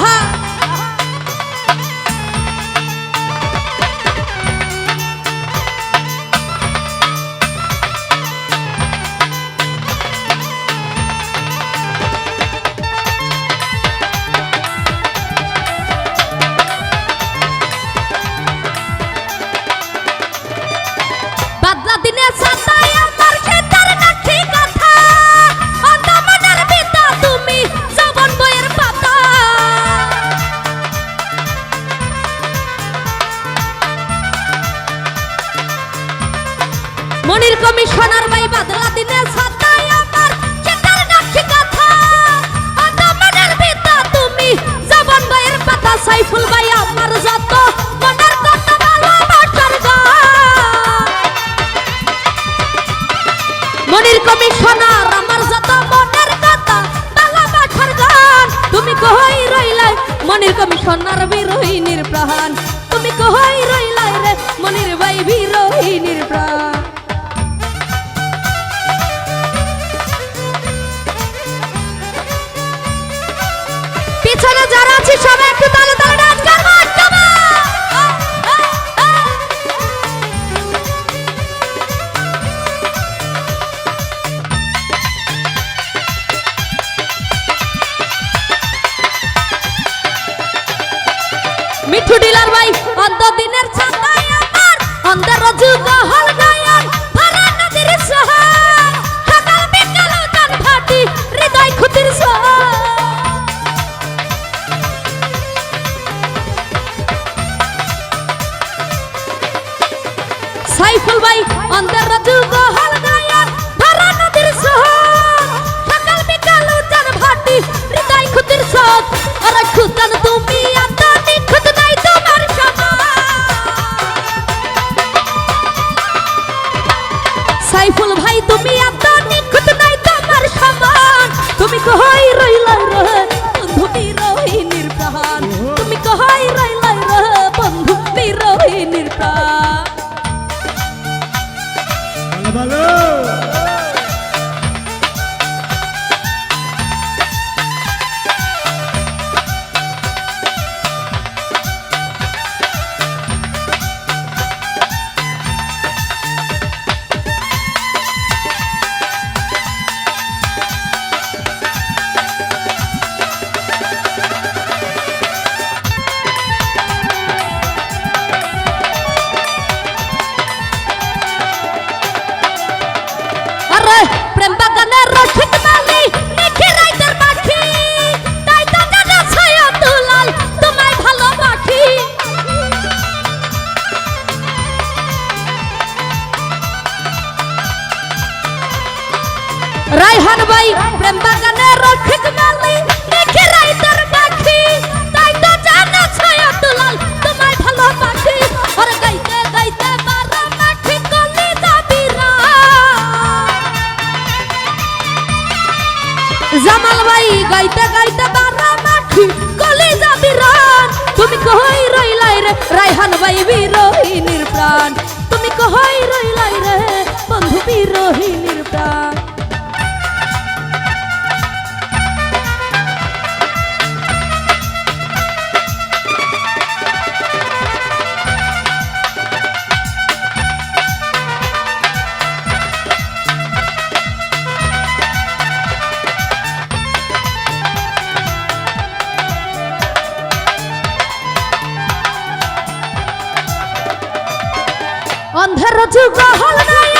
哈 মনির commissioner ভাই বাদলা দিনে সাতায় আমার খেতার নাকি কথা? অন্তমনের পিতা তুমি, জবন বইয়ের পাতা সাইফুল ভাই আমার যত মনের কথা ভালোবাসার গান। মনির কমিশনার আমার যত কথা প্রাণ? তুমি কই রইলাই রে মনির ভাই বিরোহিনীর প্রাণ? অন্ত দিনের ছাতায় আমার অন্তর যুগ হল। সাইফুল ভাই, তুমি এত নিখুঁত নাই তোমার সমান। তুমি কহই রইল রে, বন্ধু বিরোহিনীর প্রাণ তুমি কহই রইল রে, বন্ধু বিরোহিনীর প্রাণ ভালো। প্রেম বাগানের রসিক মালি নিখি রাইতের পাখি। তাই তো গানা ছায়া দুলাল তোমায় ভালোবাসি। রাইহান ভাই, প্রেম বাগানের রসিক মালি বিরোহিনীর প্রাণ। অন্ধের যুগ হল নয়ন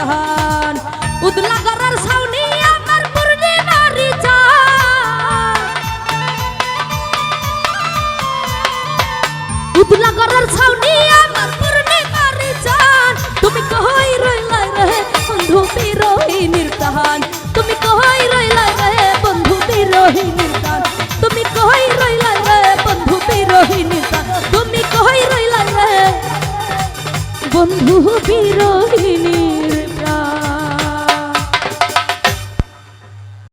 সাহান উদলা গরার সাউন